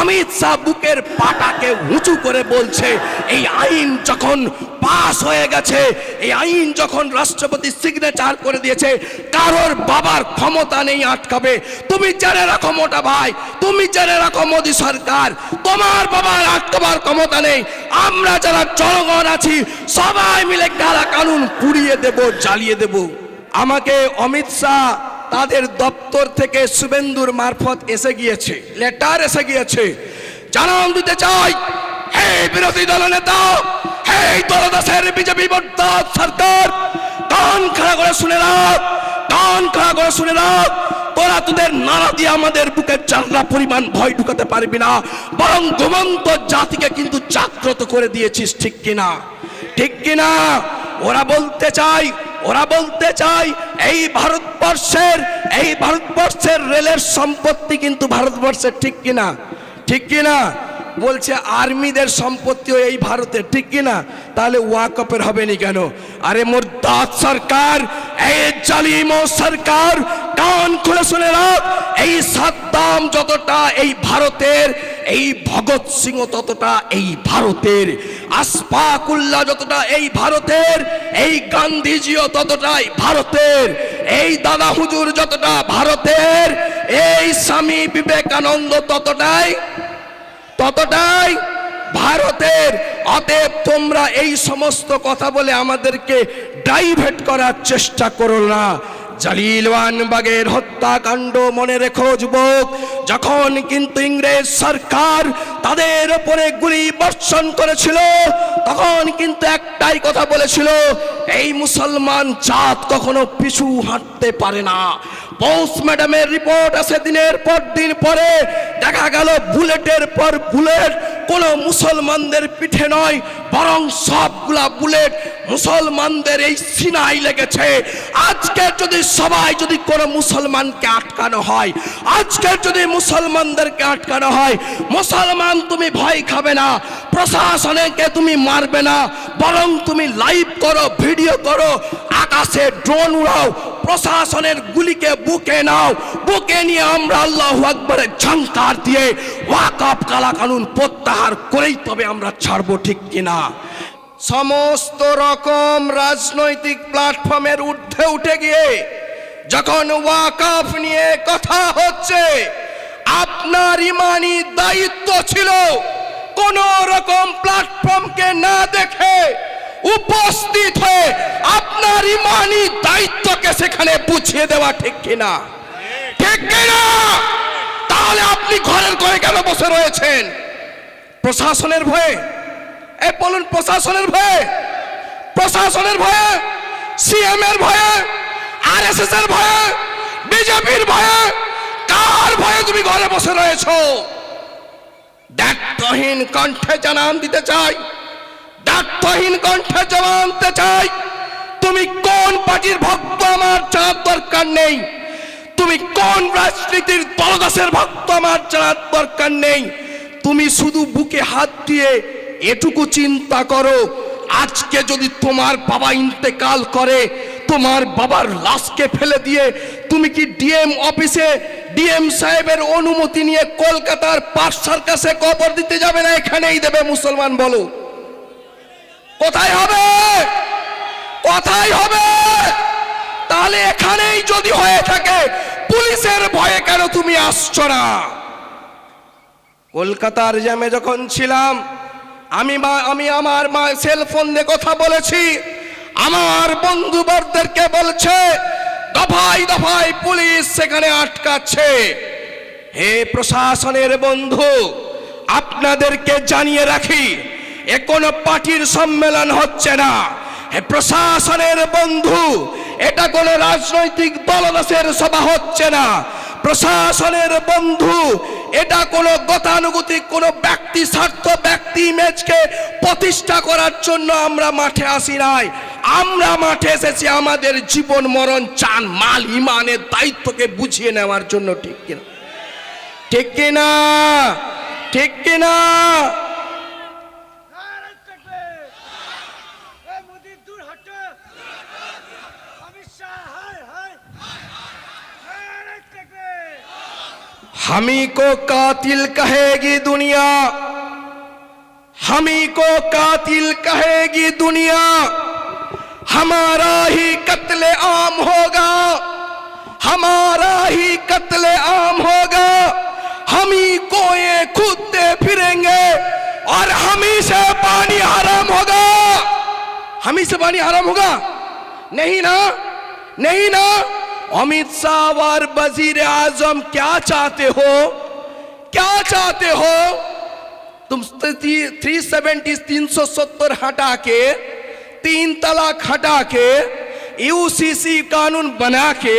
অমিত শাহ বুকের পাটাকে উঁচু করে বলছে, এই আইন যখন পাস হয়ে গেছে, এই আইন যখন রাষ্ট্রপতি সিগনেচার করে দিয়েছে, কারোর বাবার ক্ষমতা নেই আটকাবে। তুমি জেনে রাখো মোটা ভাই, তুমি জেনে রাখো মোদী সরকার, তোমার বাবার আটকাবার ক্ষমতা নেই। আমরা যারা জনগণ আছি, সবাই মিলে কালা কানুন পুড়িয়ে দেব, জ্বালিয়ে দেব। আমাকে অমিত শাহ তাদের দপ্তর থেকে শুভেন্দুর মারফত এসে গিয়েছে। লেটার এসে গিয়েছে। জানান দিতে চাই, হে বিরোধী দল নেতা, হে দলদাসের বিজেপি বর্তাদ সরকার, কান খাড়া করে শুনে রাখ কান খাড়া করে শুনে রাখ তোরা তোদের নাড়া দিয়ে আমাদের বুকে চারলা পরিমাণ ভয় ঢুকাতে পারবি না, বরং ঘুমন্ত জাতিকে কিন্তু জাগ্রত করে দিয়েছিস, ঠিক কিনা? ঠিক কিনা? ওরা বলতে চাই ওরা বলতে চায়, এই ভারতবর্ষের এই ভারতবর্ষের রেলের সম্পত্তি কিন্তু ভারতবর্ষের, ঠিক কিনা? ঠিক কিনা? বলছে আর্মিদের সম্পত্তিও এই ভারতের, ঠিক কিনা? তাহলে ওয়াকপের হবে নি কেন? আরে মোর দাঁত সরকার, এই জালিম সরকার, কান খুলে শুনে রাখ, এই সাদ্দাম যতটা এই ভারতের এই ভগৎ সিং ততটা এই ভারতের আসফাকুল্লাহ যতটা এই ভারতের, এই গান্ধীজিও ততটাই ভারতের, এই দাদা হুজুর যতটা ভারতের, এই স্বামী বিবেকানন্দ ততটাই ততটাই ভারতের। অতএব তোমরা এই সমস্ত কথা বলে আমাদেরকে ডাইভেট করার চেষ্টা করো না। জালিলওয়ান বাগের হত্যাকাণ্ড মনে রেখো, যুবক। যখন কিন্তু ইংরেজ সরকার তাদের ওপরে গুলি বর্ষণ করেছিল, তখন কিন্তু একটাই কথা বলেছিল, এই মুসলমান জাত কখনো পিছু হাঁটতে পারে না। পৌষ ম্যাডামের রিপোর্ট আছে দিনের পর দিন পরে দেখা গেল, বুলেটের পর বুলেট কোন মুসলমানদের পিঠে নয়, বরং সবগুলা বুলেট মুসলমানদের এই সিনাই লেগেছে। আজকে যদি সবাই যদি কোনো মুসলমানকে আটকানো হয়, আজকে যদি মুসলমানদেরকে আটকানো হয়, মুসলমান তুমি ভয় খাবে না, প্রশাসনকে তুমি মারবে না, বরং তুমি লাইভ করো, ভিডিও করো, আকাশে ড্রোন উড়াও প্রশাসনের গুলিকে বুকে নাও। বুকে নিয়ে আমরা আল্লাহ আকবরের ঝঙ্কার দিয়ে ওয়াকাপ কালা কানুন প্রত্যাহার করেই তবে আমরা ছাড়বো, ঠিক কিনা? সমস্ত রকম রাজনৈতিক প্ল্যাটফর্মের ঊর্ধ্বে উঠে গিয়ে যখন ওয়াকাফ নিয়ে কথা হচ্ছে, আপনার ইমানি দায়িত্ব ছিল কোন রকম প্ল্যাটফর্মকে না দেখে উপস্থিত হয়ে আপনার ইমানি দায়িত্বকে সেখানে বুঝিয়ে দেওয়া ঠিক কিনা? ঠিক কিনা? তাহলে আপনি ঘরের ঘরে কেন বসে রয়েছেন? প্রশাসনের ভয়ে? এ বলুন, প্রশাসনের ভয়ে? প্রশাসনের ভয়ে? সিএম এর ভয়ে? আর এস এস এর ভয়ে? বিজেপির ভয়ে? কার ভয়ে তুমি ঘরে বসে রয়েছো? দায়িত্বহীন কণ্ঠে জানান দিতে চাই। দায়িত্বহীন কণ্ঠে জানাতে চাই। তুমি কোন পার্টির ভক্ত? আমার জানার দরকার নেই। তুমি কোন রাজনীতির দলদাসের ভক্ত? আমার জানার দরকার নেই। তুমি শুধু বুকে হাত দিয়ে এটুকু চিন্তা করো। আজকে যদি তোমার বাবা ইন্তেকাল করে, তোমার বাবার লাশকে ফেলে দিয়ে তুমি কি ডিএম অফিসে ডিএম সাহেবের অনুমতি নিয়ে কলকাতার পার্সার কাছে কবর দিতে যাবে না? এখানেই দেবে মুসলমান বলো। কোথায় হবে? কোথায় হবে? তাহলে এখানেই যদি হয়ে থাকে, পুলিশের ভয়ে কেন তুমি আসছো না? কলকাতার জ্যামে যখন ছিলাম, আমি আমি আমার মা সেল ফোন দিয়ে কথা বলেছি। আমার বন্ধুবরদেরকে বলছে, দফায় দফায় পুলিশ সেখানে আটকাচ্ছে। হে প্রশাসনের বন্ধু, আপনাদেরকে জানিয়ে রাখি এ কোনো পার্টির সম্মেলন হচ্ছে না। হে প্রশাসনের বন্ধু, এটা কোনো রাজনৈতিক দলদাসের সভা হচ্ছে না। প্রশাসনের বন্ধু, এটা কোনো গতানুগতিক, কোনো ব্যক্তি স্বার্থ, ব্যক্তি ইমেজকে প্রতিষ্ঠা করার জন্য আমরা মাঠে আসি নাই। আমরা মাঠে এসেছি আমাদের জীবন মরণ চান, মাল, ইমানের দায়িত্বকে বুঝিয়ে নেওয়ার জন্য, ঠিক কিনা? ঠিক কিনা? ঠিক কিনা? हमी को कातिल कहेगी दुनिया। हमी को कातिल कहेगी दुनिया। हमारा ही कत्ल आम होगा। हमारा ही कत्ल आम होगा। हम ही कोए कूदते फिरेंगे और हम ही से पानी हराम होगा। हम ही से पानी हराम होगा? नहीं ना? नहीं ना? अमित शाह और वज़ीर आज़म क्या चाहते हो? क्या चाहते हो? तुम थ्री सेवेंटी, तीन सौ सत्तर हटा के, तीन तलाक हटा के यूसीसी कानून बना के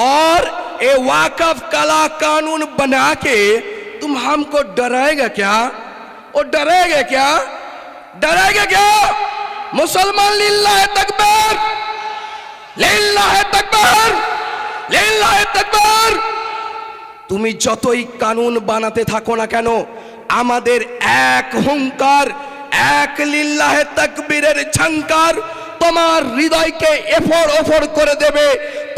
और ए वाकफ कला कानून बना के तुम हमको डराएगा क्या? और डरेगा क्या? डरेगा क्या? मुसलमान लिल्लाह तकबीर! তুমি যতই কানুন বানাতে থাকো না কেন, আমাদের এক হুঙ্কার এক লিল্লাহে তাকবীরের ঝংকার তোমার হৃদয়কে এফর ওফর করে দেবে,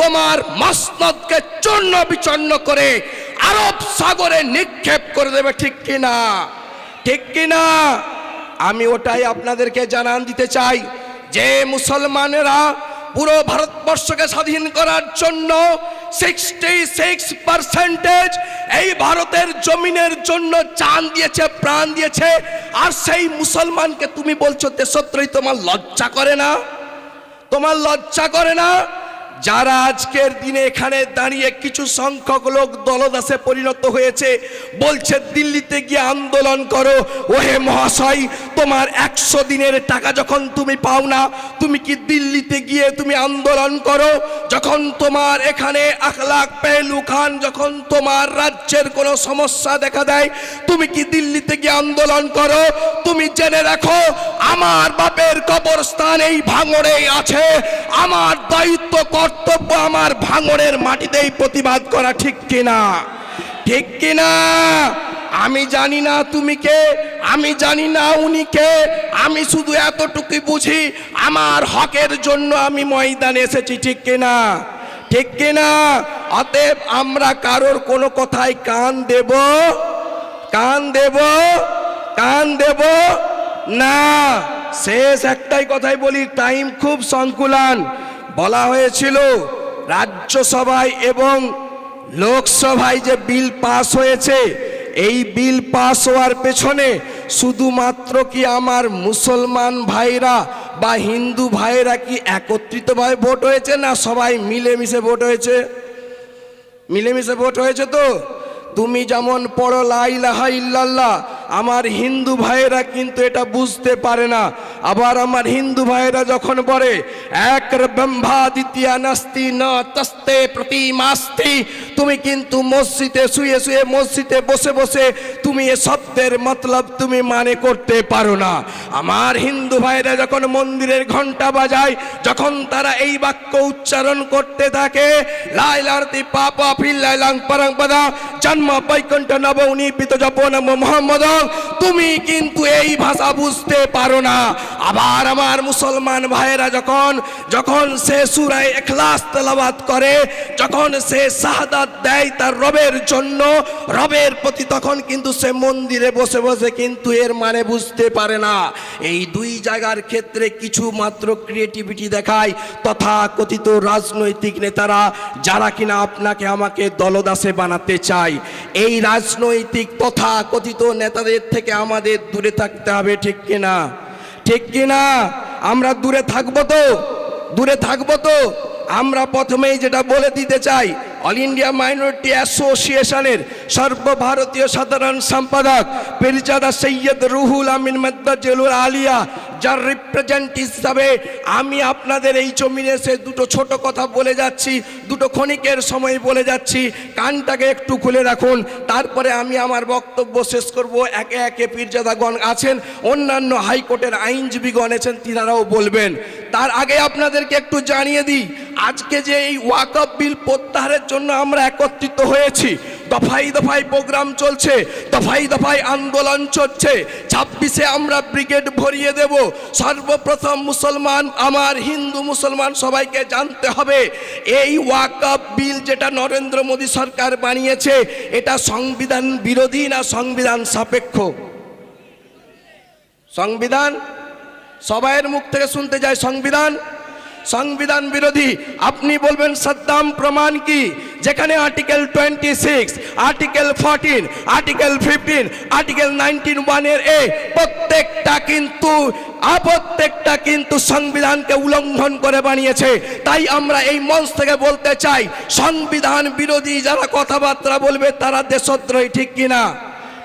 তোমার মসনদকে চূর্ণ বিচন্ন করে আরব সাগরে নিক্ষেপ করে দেবে, ঠিক কিনা? ঠিক কিনা? আমি ওটাই আপনাদেরকে জানান দিতে চাই যে মুসলমানেরা পুরো ভারতবর্ষকে স্বাধীন করার জন্য সিক্সটি সিক্স পার্সেন্টেজ এই ভারতের জমিনের জন্য চান দিয়েছে, প্রাণ দিয়েছে। আর সেই মুসলমানকে তুমি বলছো দেশত্রই তোমার লজ্জা করে না? তোমার লজ্জা করে না? যারা আজকের দিনে এখানে দাঁড়িয়ে কিছু সংখ্যক লোক দলদাসে পরিণত হয়েছে, বলছে, দিল্লিতে গিয়ে আন্দোলন করো। ওহে মহাশয়, তোমার একশো দিনের টাকা যখন তুমি পাও না, তুমি কি দিল্লিতে গিয়ে তুমি আন্দোলন করো? যখন তোমার এখানে আখলাক পেহলু খান, যখন তোমার রাজ্যের কোনো সমস্যা দেখা দেয়, তুমি কি দিল্লিতে গিয়ে আন্দোলন করো? তুমি জেনে রাখো, আমার বাপের কবরস্থান এই ভাঙড়েই আছে। আমার দায়িত্ব কর্তব্য আমার ভাঙড়ের মাটিতেই প্রতিবাদ করা, ঠিক কিনা? ঠিক কিনা? আমি জানি না তুমি কে, আমি জানি না উনি কে, আমি শুধু এতটুকুই বুঝি, আমার হকের জন্য আমি ময়দানে এসেছি, ঠিক কিনা? ঠিক কিনা? অতএব আমরা কারোর কোনো কথায় কান দেব কান দেব কান দেব না। শেষ একটাই কথাই বলি টাইম খুব সংকুলান। বলা হয়েছিল, রাজ্যসভায় এবং লোকসভায় যে বিল পাস হয়েছে, এই বিল পাস হওয়ার পেছনে শুধুমাত্র কি আমার মুসলমান ভাইরা বা হিন্দু ভাইরা কি একত্রিতভাবে ভোট হয়েছে না সবাই মিলেমিশে ভোট হয়েছে? মিলেমিশে ভোট হয়েছে তো? তুমি যেমন পড়ো লাইলাহা ইল্লাল্লাহ আমার হিন্দু ভাইয়েরা কিন্তু এটা বুঝতে পারে না। আবার আমার হিন্দু ভাইয়েরা যখন বলে, এক ব্রহ্মা দ্বিতীয় নাস্তি ন তস্তে প্রতিমাস্তি তুমি কিন্তু মসজিদে শুয়ে শুয়ে মসজিদে বসে বসে তুমি এ শব্দের মতলব তুমি মানে করতে পারো না। আমার হিন্দু ভাইরা যখন মন্দিরের ঘণ্টা বাজায়, যখন তারা এই বাক্য উচ্চারণ করতে থাকে পাপা ফিল লাইলাং পারাং পাদা, জন্ম বৈকুণ্ঠ নব উনিপিত জপ নম মোহাম্মদ তুমি কিন্তু এই ভাষা বুঝতে পারো না। আবার আমার মুসলমান ভাইয়েরা যখন যখন সে সুরায় এখলাস তেলাবাত করে, যখন সে শাহাদাত দেয় তার রবের জন্য, রবের প্রতি তখন কিন্তু সে মন্দিরে বসে বসে কিন্তু এর মানে বুঝতে পারে না। এই দুই জায়গার ক্ষেত্রে কিছু মাত্র ক্রিয়েটিভিটি দেখায় তথা কথিত রাজনৈতিক নেতারা, যারা কিনা আপনাকে আমাকে দলদাসে বানাতে চায়। এই রাজনৈতিক তথা কথিত নেতাদের থেকে আমাদের দূরে থাকতে হবে, ঠিক কিনা? ঠিক কিনা? আমরা দূরে থাকব তো, দূরে থাকব তো। আমরা প্রথমেই যেটা বলে দিতে চাই অল ইন্ডিয়া মাইনরিটি অ্যাসোসিয়েশনের সর্বভারতীয় সাধারণ সম্পাদক পেরিজাদা সৈয়দ রুহুল আমিন মদ্দাজুল আলিয়া যার রিপ্রেজেন্ট হিসাবে আমি আপনাদের এই জমিনে এসে দুটো ছোট কথা বলে যাচ্ছি, দুটো ক্ষণিকের সময় বলে যাচ্ছি। কানটাকে একটু খুলে রাখুন, তারপরে আমি আমার বক্তব্য শেষ করব। একে একে পীরজাদাগণ আছেন, অন্যান্য হাইকোর্টের আইনজীবীগণ আছেন, তিনারাও বলবেন। তার আগে আপনাদেরকে একটু জানিয়ে দিই, আজকে যে এই ওয়াকফ বিল প্রত্যাহারের জন্য আমরা একত্রিত হয়েছি দফাই দফাই প্রোগ্রাম চলছে, দফাই দফাই আন্দোলন চলছে। ছাব্বিশে আমরা ব্রিগেড ভরিয়ে দেব। সর্বপ্রথম মুসলমান, আমার হিন্দু মুসলমান সবাইকে জানতে হবে, এই ওয়াকআপ বিল যেটা নরেন্দ্র মোদী সরকার বানিয়েছে, এটা সংবিধান বিরোধী না সংবিধান সাপেক্ষ? সংবিধান? সবাইয়ের মুখ থেকে শুনতে যায় সংবিধান। সংবিধান বিরোধী, আপনি বলবেন সাদ্দাম প্রমাণ কি? যেখানে article twenty six, article fourteen, article fifteen, article nineteen ওয়ানের এ প্রত্যেকটা কিন্তু প্রত্যেকটা কিন্তু সংবিধানকে উল্লঙ্ঘন করে বানিয়েছে। তাই আমরা এই মঞ্চ থেকে বলতে চাই, সংবিধান বিরোধী যারা কথাবার্তা বলবে তারা দেশদ্রোহী, ঠিক কিনা?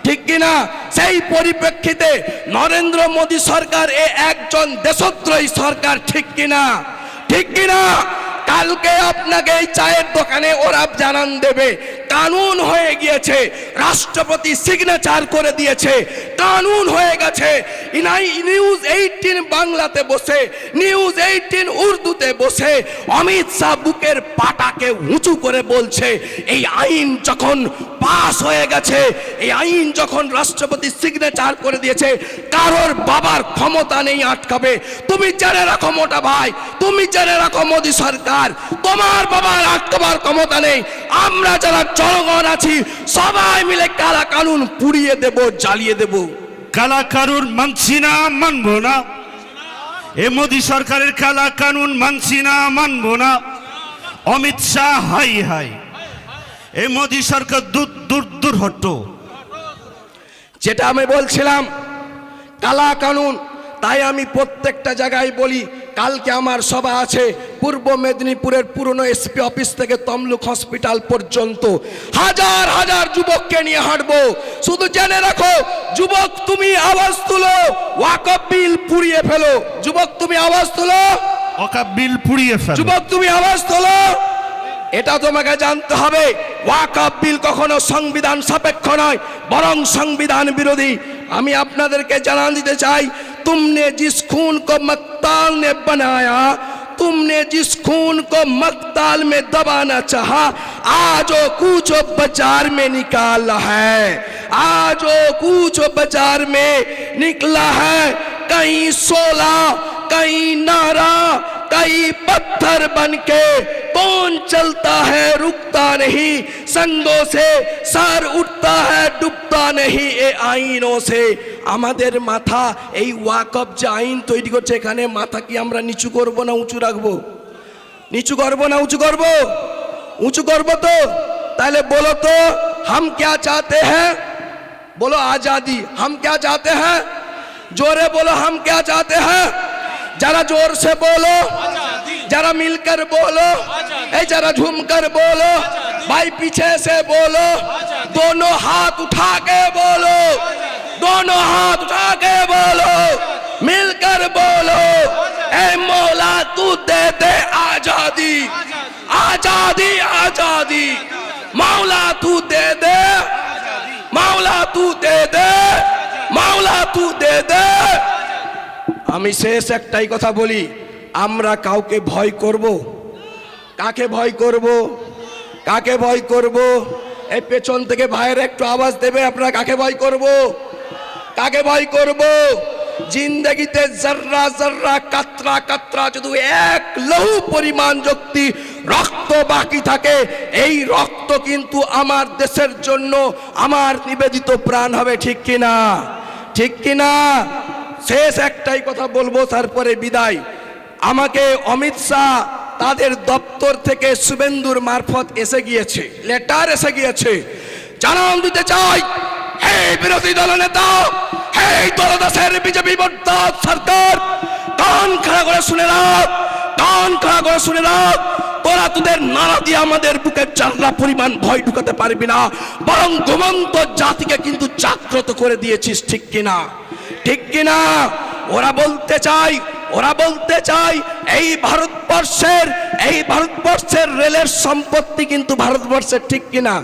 ঠিক কিনা? সেই পরিপ্রেক্ষিতে নরেন্দ্র মোদী সরকার এ একজন দেশদ্রোহী সরকার, ঠিক কিনা? ঠিক কিনা কালকে আপনাকে এই চায়ের দোকানে ওরা জানান দেবে। কানুন হয়ে গিয়েছে। রাষ্ট্রপতি সিগনেচার করে দিয়েছে। কানুন হয়ে গেছে। ইনাই নিউজ এইটিন বাংলাতে বসে নিউজ এইটিন উর্দুতে বসে, অমিত শাহ বুকের পাটাকে উঁচু করে বলছে, এই আইন যখন পাস হয়ে গেছে, এই আইন যখন রাষ্ট্রপতি সিগনেচার করে দিয়েছে, কারোর বাবার ক্ষমতা নেই আটকাবে। তুমি জেনে রাখো মোটা ভাই, তুমি জেনে রাখো মোদী সরকার। তোমার বাবার আটকাবার ক্ষমতা নেই। আমরা যারা জনগণ আছি সবাই মিলে কালা কানুন পুড়িয়ে দেব জ্বালিয়ে দেব। কালা কানুন মানছি না মানবো না। এ মোদি সরকারের কালা কানুন মানছি না মানবো না। অমিত শাহ হাই হাই। এ মোদি সরকার দূর দূর দূর হটো যেটা আমি বলছিলাম কালা কানুন তাই আমি প্রত্যেকটা জায়গায় বলি কালকে আমার সভা আছে পূর্ব মেদিনীপুরের পুরনো এসপি অফিস থেকে তমলুক হসপিটাল পর্যন্ত। হাজার হাজার যুবককে নিয়ে হাঁটবো। শুধু জেনে রাখো যুবক তুমি আওয়াজ তুলো ওয়াকফ বিল পুড়িয়ে ফেলো। যুবক তুমি আওয়াজ তুলো। ওকা বিল পুড়িয়ে ফেলো। যুবক তুমি আওয়াজ তোলো। এটা তোমাকে জানতে হবে ওয়াকআপ বিল কখনো সংবিধান সাপেক্ষ নয় বরং সংবিধান বিরোধী। আমি আপনাদেরকে জানান দিতে চাই তুমনে জিস খুন কো मकताल ने बनाया। तुमने जिस खून को मकताल में दबाना चाहा, आज वो कूचो बाज़ार में निकाला है। आज वो कुछ बाज़ार में निकला है। कहीं सोला, कहीं नारा कई पत्थर बनके कौन चलता है, रुकता नहीं। संगों से सर उठता है, डूबता नहीं, ए आईनों से। আমাদের মাথা এই ওয়াকফ যে আইন তৈরি করছে এখানে মাথা কি আমরা নিচু করব না উঁচু রাখবো নিচু করবো না উঁচু করব উঁচু করব তো তাহলে বলো তো हम क्या चाहते हैं बोलो आजादी हम क्या चाहते हैं जोरे बोलो हम क्या चाहते हैं जरा जोर से बोलो जरा मिलकर बोलो ए जरा झूमकर बोलो भाई पीछे से बोलो दोनों हाथ उठा के बोलो दोनों हाथ उठा के बोलो मिलकर बोलो ए मौला तू दे दे आजादी आजादी आजादी मौला तू दे दे মাওলা তু দে দে মাওলা তু দে দে আমি শেষ একটাই কথা বলি আমরা কাউকে ভয় করব কাকে ভয় করব কাকে ভয় করব এই পেছন থেকে ভাইয়ের একটু আওয়াজ দেবে আপনারা কাকে ভয় করব কাকে ভয় করব? জিন্দগিতে জর্রা জর্রা, কাতরা কাতরা, যদি এক লহু পরিমাণ যুক্তি, রক্ত বাকি থাকে, এই রক্ত কিন্তু আমার দেশের জন্য আমার নিবেদিত প্রাণ হবে, ঠিক কিনা? ঠিক কিনা? শেষ একটাই কথা বলব, তারপরে বিদায়। আমাকে অমিত শাহ তাদের দপ্তর থেকে শুভেন্দুর মারফত এসে গিয়েছে, লেটার এসে গিয়েছে। জানান দিতে চাই হে বিরোধী দল নেতা হে দলদাসের বিজেপি বরদাস সরকার। কান খাড়া করে শুনে রাখ কান খাড়া করে শুনে রাখ। তোরা তোদের নানা দিয়ে আমাদের বুকের চাল্লা পরিমাণ ভয় ঢুকাতে পারবি না। বরং ঘুমন্ত জাতিকে কিন্তু জাগ্রত করে দিয়েছিস, ঠিক কিনা? ঠিক কিনা? ওরা বলতে চাই, ওরা বলতে চাই, এই ভারতবর্ষের এই ভারতবর্ষের রেলের সম্পত্তি কিন্তু ভারতবর্ষের, ঠিক কিনা?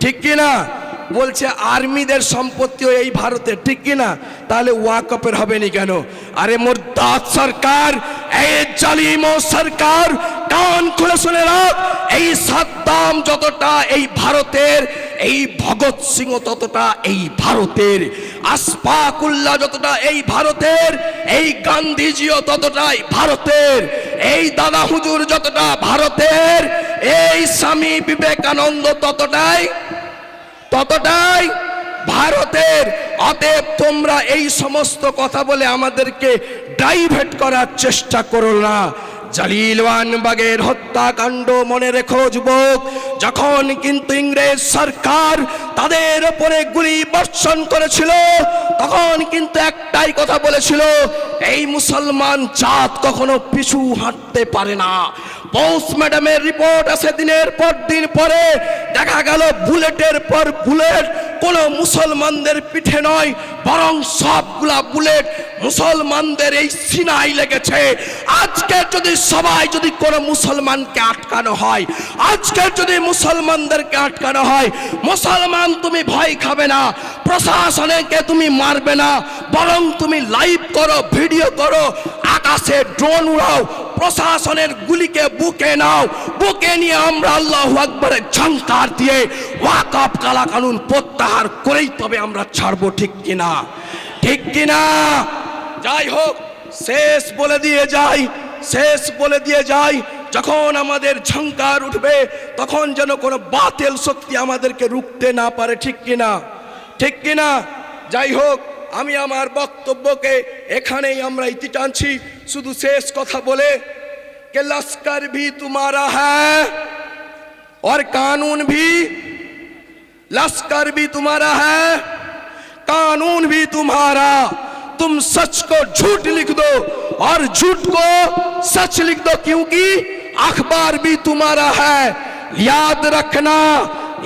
ঠিক কিনা? বলছে, আর্মিদের সম্পত্তিও এই ভারতের ঠিক কিনা তাহলে ওয়াকপের হবে নি কেন? আরে মোরদাদ সরকার, এই জালিম সরকার, কান খুলে শুনে রাখ, এই সাদ্দাম যতটা এই ভারতের, এই ভগৎ সিং ততটা এই ভারতের, আসফাকুল্লাহ যতটা এই ভারতের, এই গান্ধীজিও ততটাই ভারতের, এই দাদা হুজুর যতটা ভারতের, এই স্বামী বিবেকানন্দ ততটাই ততটাই ভারতের, অতএব তোমরা এই সমস্ত কথা বলে আমাদেরকে ডাইভার্ট করার চেষ্টা করো না। জালিলওয়ান বাগের হত্যাকাণ্ড মনে রেখো, যুবক। যখন কিন্তু ইংরেজ সরকার তাদের উপরে গুলি বর্ষণ করেছিল, তখন কিন্তু একটাই কথা বলেছিল, এই মুসলমান জাত কখনো পিছু হাঁটতে পারে না। পৌষ ম্যাডামের রিপোর্ট আছে দিনের পর দিন পরে। দেখা গেল বুলেটের পর বুলেট। কোনো মুসলমানদের পিঠে নয়, বরং সবগুলা বুলেট মুসলমানদের এই সিনাই লেগেছে। আজকে যদি সবাই যদি কোনো মুসলমানকে আটকানো হয়, আজকে যদি মুসলমানদেরকে আটকানো হয়, মুসলমান তুমি ভয় খাবে না প্রশাসনকে তুমি মারবে না, বরং তুমি লাইভ করো ভিডিও করো, আকাশে ড্রোন উড়াও প্রশাসনের গুলিকে বুকে নাও। বুকে নিয়ে আমরা আল্লাহ আকবরের ঝঙ্কার দিয়ে ওয়াকাপ কালা কানুন প্রত্যাহার করেই তবে আমরা ছাড়বো, ঠিক কিনা? ঠিক কিনা? যাই হোক, শেষ বলে দিয়ে যাই, শেষ বলে দিয়ে যাই। যখন আমাদের ঝঙ্কার উঠবে, তখন যেন কোনো বাতিল শক্তি আমাদেরকে রুখতে না পারে, ঠিক কিনা? ঠিক কিনা? যাই হোক, আমি আমার বক্তব্যকে এখানেই আমরা ইতি টানছি। শুধু শেষ কথা বলে কে লস্কর ভি তোমারা হ্যাঁ और कानून भी लश्कर भी तुम्हारा है कानून भी तुम्हारा तुम सच को झूठ लिख दो और झूठ को सच लिख दो क्योंकि अखबार भी तुम्हारा है याद रखना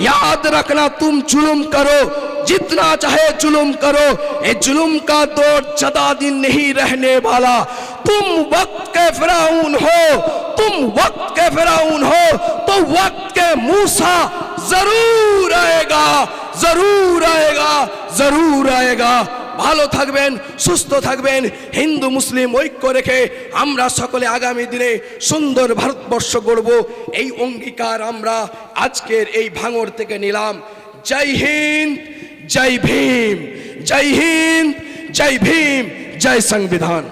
याद रखना तुम जुल्म करो जितना चाहे जुल्म करो ये जुल्म का दौर ज्यादा दिन नहीं रहने वाला तुम वक्त के फिराउन हो तुम वक्त के फिराउन हो तो वक्त के मूसा जरूर आएगा जरूर आएगा जरूर आएगा ভালো থাকবেন সুস্থ থাকবেন হিন্দু মুসলিম ঐক্য রেখে আমরা সকলে আগামী দিনে সুন্দর ভারতবর্ষ গড়ব এই অঙ্গীকার আমরা আজকের এই ভাঙর থেকে নিলাম জয় হিন্দ জয় ভীম জয় হিন্দ জয় ভীম জয় সংবিধান।